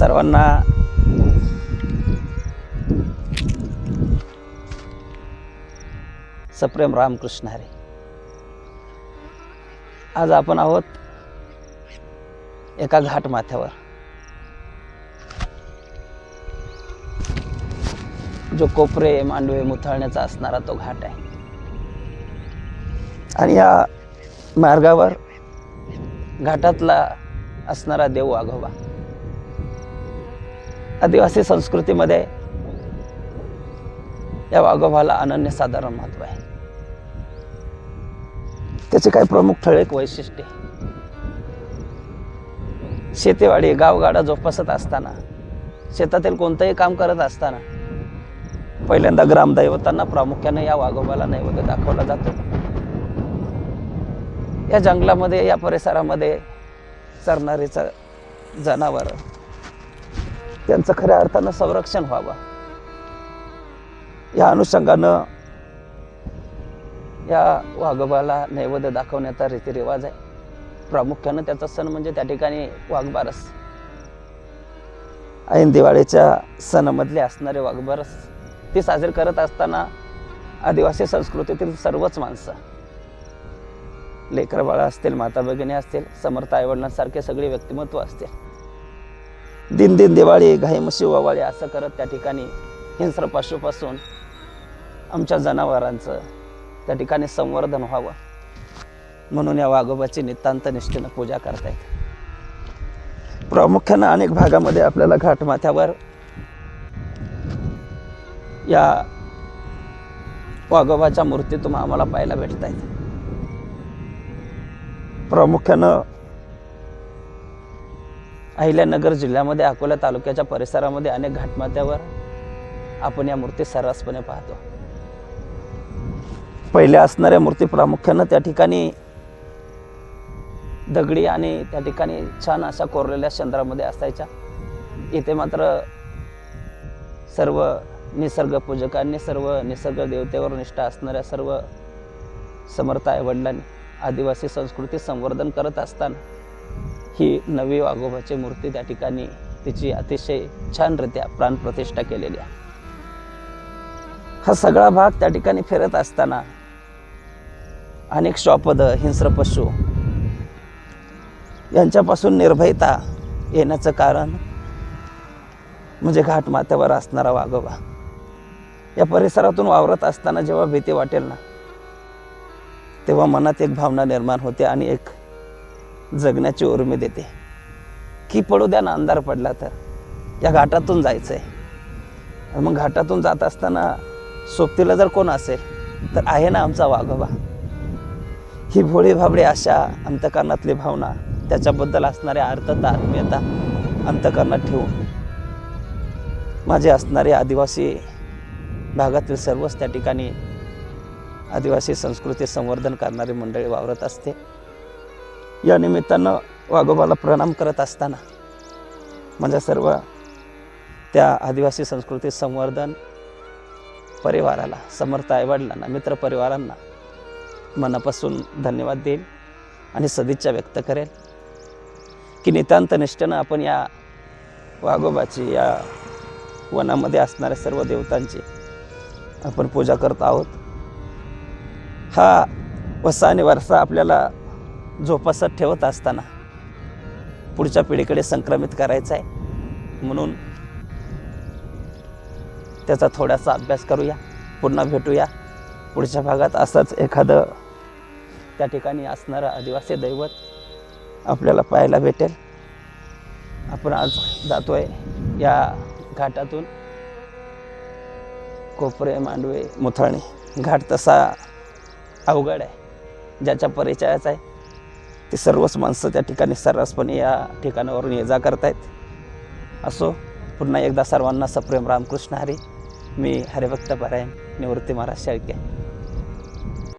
सर्वांना. सप्रेम रामकृष्ण हरे. आज आपण आहोत एका घाट माथ्यावर. जो कोपरे मांडवे मुथाळण्याचा असणारा तो घाट आहे. आणि या मार्गावर घाटातला असणारा देव वाघोबा आदिवासी संस्कृतीमध्ये या वाघोबाला अनन्यसाधारण महत्त्व आहे. त्याचे काही प्रमुख ठळक वैशिष्ट्ये. शेतीवाडी गावगाडा जोपासत असताना शेतातील कोणतंही काम करत असताना पहिल्यांदा ग्रामदैवतांना प्रामुख्याने या वाघोबाला नैवेद्य दाखवला जातो. या जंगलामध्ये या परिसरामध्ये चरणारीचं जनावर त्यांचं खऱ्या अर्थानं संरक्षण व्हावं. या अनुषंगानं या वाघोबाला नैवेद्य दाखवण्याचा रीतिरिवाज आहे. प्रामुख्यानं त्याचा सण म्हणजे त्या ठिकाणी वाघबारस. ऐन दिवाळीच्या सणामधले असणारे वाघबारस ती साजरी करत असताना आदिवासी संस्कृतीतील सर्वच माणसं लेकरबाळा असतील माता भगिनी असतील समर्थ आईवडिलांसारखे सगळे व्यक्तिमत्व असतील. दिन दिन दिवाळी घाई म्हशी वावाळी असं करत त्या ठिकाणी हिंस्र पशुपासून आमच्या जनावरांचं त्या ठिकाणी संवर्धन व्हावं. म्हणून या वाघोबाची नितांत निष्ठेनं पूजा करतायत. प्रामुख्यानं अनेक भागामध्ये आपल्याला घाटमाथ्यावर या वाघोबाच्या मूर्ती तुम्हाला आम्हाला पाहायला भेटत आहेत प्रामुख्यानं अहिल्यानगर जिल्ह्यामध्ये अकोला तालुक्याच्या परिसरामध्ये अनेक घाटमाथ्यावर आपण या मूर्ती सर्रासपणे पाहतो. पहिल्या असणाऱ्या मूर्ती प्रामुख्यानं त्या ठिकाणी दगडी आणि त्या ठिकाणी छान अशा कोरलेल्या चंद्रामध्ये असायच्या. इथे मात्र सर्व निसर्ग पूजकांनी सर्व निसर्ग देवतेवर निष्ठा असणाऱ्या सर्व समर्थ आईवडिलांनी आदिवासी संस्कृती संवर्धन करत असताना ही नवी वाघोबाची मूर्ती त्या ठिकाणी तिची अतिशय छानरित्या प्राणप्रतिष्ठा केलेली आहे. हा सगळा भाग त्या ठिकाणी फिरत असताना अनेक श्वापद हिंस्र पशु यांच्यापासून निर्भयता येण्याचं कारण म्हणजे घाटमाथ्यावर असणारा वाघोबा. या परिसरातून वावरत असताना जेव्हा भीती वाटेल ना तेव्हा मनात एक भावना निर्माण होते आणि एक जगण्याची उर्मी देते. की पडू द्या ना अंधार पडला तर. या घाटातून जायचं आहे मग घाटातून जात असताना सोबतीला जर कोण असेल तर आहे ना आमचा वाघोबा. ही भोळी भाबडी आशा अंतकरणातली भावना त्याच्याबद्दल असणाऱ्या अर्थता आत्मीयता अंतकरणात ठेवून. माझे असणारे आदिवासी भागातील सर्वच त्या ठिकाणी आदिवासी संस्कृती संवर्धन करणारी मंडळी वावरत असते. या निमित्तानं वाघोबाला प्रणाम करत असताना माझ्या सर्व त्या आदिवासी संस्कृती संवर्धन परिवाराला समर्थ आईवडिलांना मित्रपरिवारांना मनापासून धन्यवाद देईल आणि सदिच्छा व्यक्त करेल की नितांत निष्ठेनं आपण या वाघोबाची या वनामध्ये असणाऱ्या सर्व देवतांची आपण पूजा करत आहोत. हा वसा आणि वारसा आपल्याला जोपासत ठेवत असताना पुढच्या पिढीकडे संक्रमित करायचं आहे. म्हणून त्याचा थोडासा अभ्यास करूया पुन्हा भेटूया. पुढच्या भागात असंच एखादं त्या ठिकाणी असणारं आदिवासी दैवत आपल्याला पाहायला भेटेल. आपण आज जातोय या घाटातून. कोपरे मांडवे मुथळणे घाट तसा अवघड आहे ज्याच्या परिचयाचा आहे. ते सर्वच माणसं त्या ठिकाणी सर्रासपणे या ठिकाणावरून ये जा करतायत. असो पुन्हा एकदा सर्वांना सप्रेम रामकृष्ण हरी. मी हरिभक्त पारायण निवृत्ती महाराज शेळके